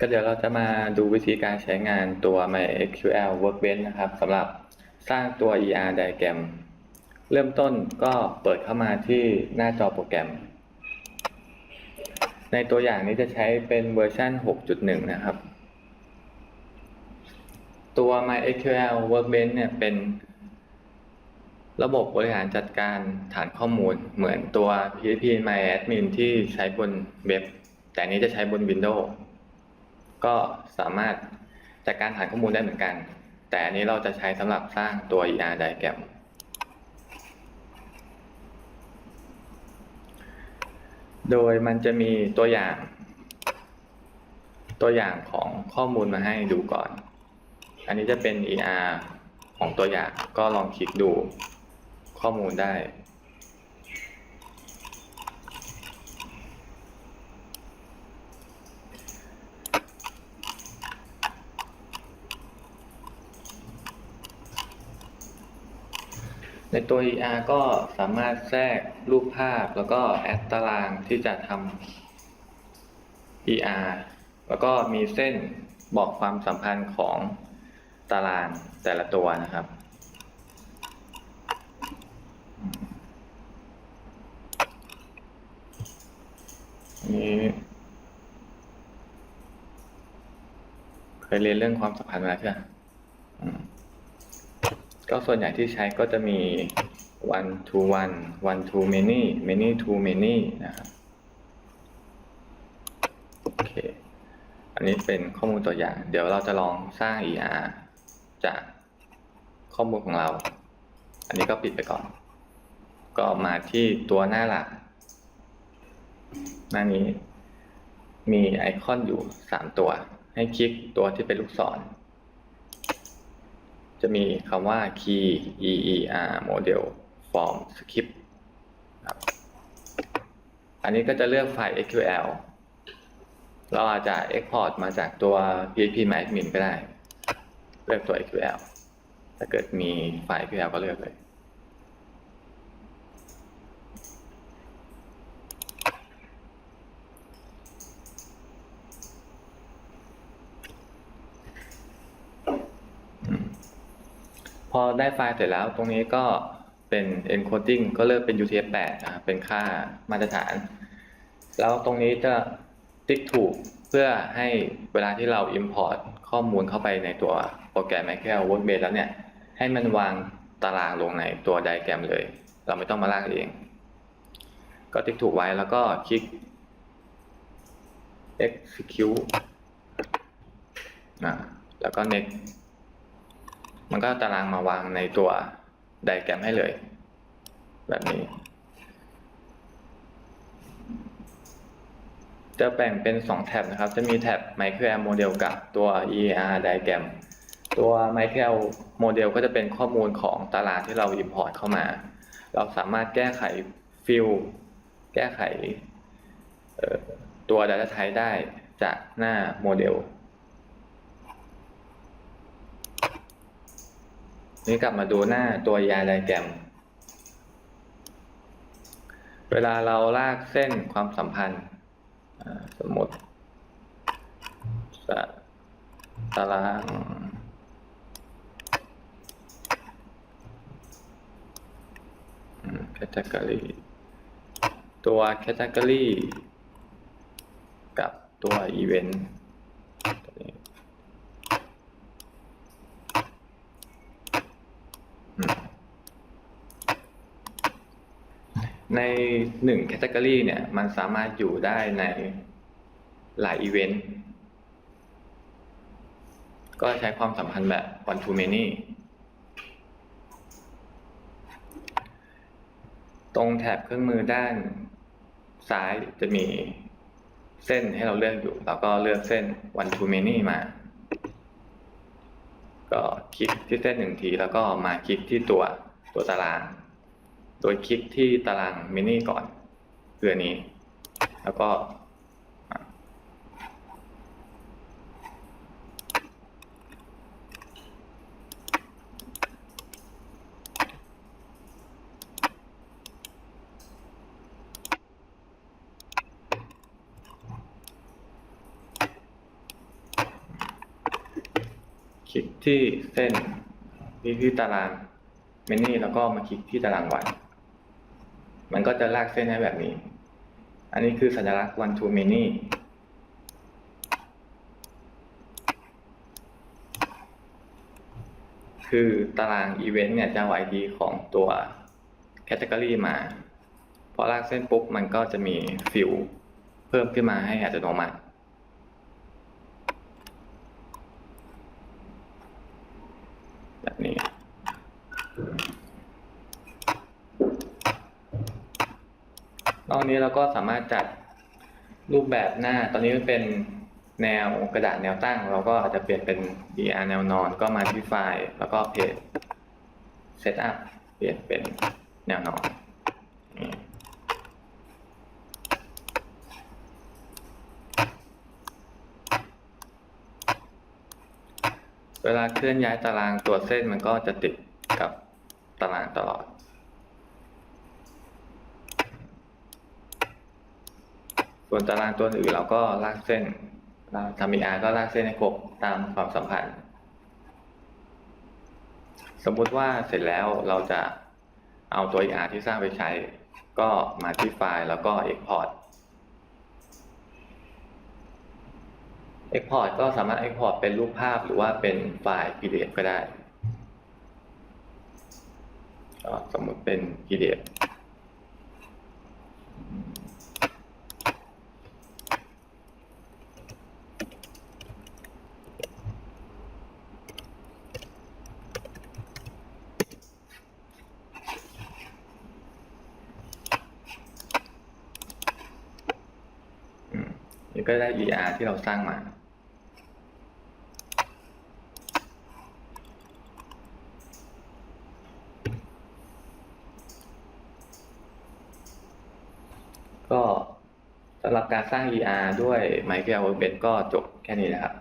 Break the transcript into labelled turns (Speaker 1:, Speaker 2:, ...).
Speaker 1: ก็เดี๋ยวเราจะมาดูวิธีการใช้งานตัว MySQL Workbench นะครับสำหรับสร้างตัว ER diagram เริ่มต้นก็เปิดเข้ามาที่หน้าจอโปรแกรม ในตัวอย่างนี้จะใช้เป็นเวอร์ชัน6.1 นะครับ ตัว MySQL Workbench เนี่ยเป็นระบบบริหารจัดการฐานข้อมูลเหมือนตัว PHP MyAdmin ที่ใช้บนเว็บ แต่อันนี้จะใช้บน Windows ก็สามารถจัดการฐานข้อมูลได้เหมือนกัน แต่อันนี้เราจะใช้สำหรับสร้างตัว ER diagram โดยมันจะมีตัวอย่าง ตัวอย่างของข้อมูลมาให้ดูก่อน อันนี้จะเป็น ER ของตัวอย่างก็ลองคลิกดูข้อมูลได้ ตัว ER ก็สามารถแทรกรูปภาพแล้วก็แอดตารางที่จะทำ ER แล้วก็มีเส้นบอกความสัมพันธ์ของตารางแต่ละตัวนะครับ นี้เคยเรียนเรื่องความสัมพันธ์มาใช่ไหมอืม ก็ส่วนใหญ่ที่ใช้ก็จะมี one to one one to many many to many นะครับโอเค อันนี้เป็นข้อมูลตัวอย่าง เดี๋ยวเราจะลองสร้าง ER จากข้อมูลของเรา อันนี้ก็ปิดไปก่อน ก็มาที่ตัวหน้าหลัก หน้านี้มีไอคอนอยู่ 3 ตัว ให้คลิกตัวที่เป็นลูกศร จะมีคำว่า key EER model form script ครับอันนี้ก็จะเลือกไฟล์ SQL เราอาจจะ Export มาจากตัว PHP MyAdmin ก็ได้ เลือกตัว SQL ถ้าเกิดมีไฟล์ SQL ก็เลือกเลย พ อได้ไฟล์เสร็จแล้วตรงนี้ก็เป็น encoding ก็เลือกเป็น UTF-8 นะครับเป็นค่ามาตรฐาน แล้วตรงนี้จะติ๊กถูกเพื่อให้เวลาที่เรา import ข้อมูลเข้าไปในตัวโปรแกรม Excel Workbench แล้วเนี่ย ให้มันวางตารางลงในตัวไดแกรมเลย เราไม่ต้องมาลากเอง ก็ติ๊กถูกไว้แล้วก็คลิก execute อ่าแล้วก็ next มันก็ตารางมาวางในตัวไดแกรมให้เลย แบบนี้ จะแบ่งเป็น 2 แท็บนะครับ จะมีแท็บ MicroL Model กับตัว ER Diagram ตัว MicroL Model ก็จะเป็นข้อมูลของตารางที่เรา Import เข้ามา เราสามารถแก้ไขฟิลแก้ไขตัว Data Type ได้จากหน้าโมเดล นี่กลับมาดูหน้าตัว ER diagram เวลาเราลากเส้นความสัมพันธ์สมมติตารางอืม category ตัว category กับตัว event ตัวนี้ ในหนึ่งแคตตากรีเนี่ยมันสามารถอยู่ได้ในหลายอีเวนต์ก็ใช้ความสัมพันธ์แบบ one to many ตรงแถบเครื่องมือด้านซ้ายจะมีเส้นให้เราเลือกอยู่แล้วก็เลือกเส้น one to many มา ก็คลิกที่เส้นหนึ่งที แล้วก็มาคลิกที่ตัวตัวตาราง โดยคลิกที่ตารางมินิก่อนคืออันนี้ แล้วก็ คลิกที่เส้นที่ตารางเมนี่แล้วก็มาคลิกที่ตารางวัน มันก็จะลากเส้นให้แบบนี้ อันนี้คือสัญลักษณ์ one to many คือตารางอีเวนต์เนี่ยจะเอา ID ของตัว Category มา พอลากเส้นปุ๊บ มันก็จะมีฟิลเพิ่มขึ้นมาให้อัตโนมัติ แบบนี้ นอกนี้เราก็สามารถจัดรูปแบบหน้า ตอนนี้มันเป็นแนวกระดาษแนวตั้ง เราก็อาจจะเปลี่ยนเป็น DR แนวนอน ก็มาที่ไฟล์ แล้วก็เพจ Setup เปลี่ยนเป็นแนวนอนเวลาเคลื่อนย้ายตารางตัวเส้นมันก็จะติดกับตารางตลอด ส่วนตารางตัวอื่นเราก็ลากเส้นเราทำ ER ก็ลากเส้นให้ครบตามความสัมพันธ์ สมมุติว่าเสร็จแล้วเราจะเอาตัว ER ที่สร้างไปใช้ ก็มาที่ไฟล์แล้วก็ Export Export ก็สามารถ Export เป็นรูปภาพหรือว่าเป็นไฟล์ PDF ก็ได้ สมมุติเป็น PDF ก็ได้ ER ที่เราสร้างมา ก็สำหรับการสร้าง ER ด้วย Microsoft Workbench ก็จบแค่นี้นะครับ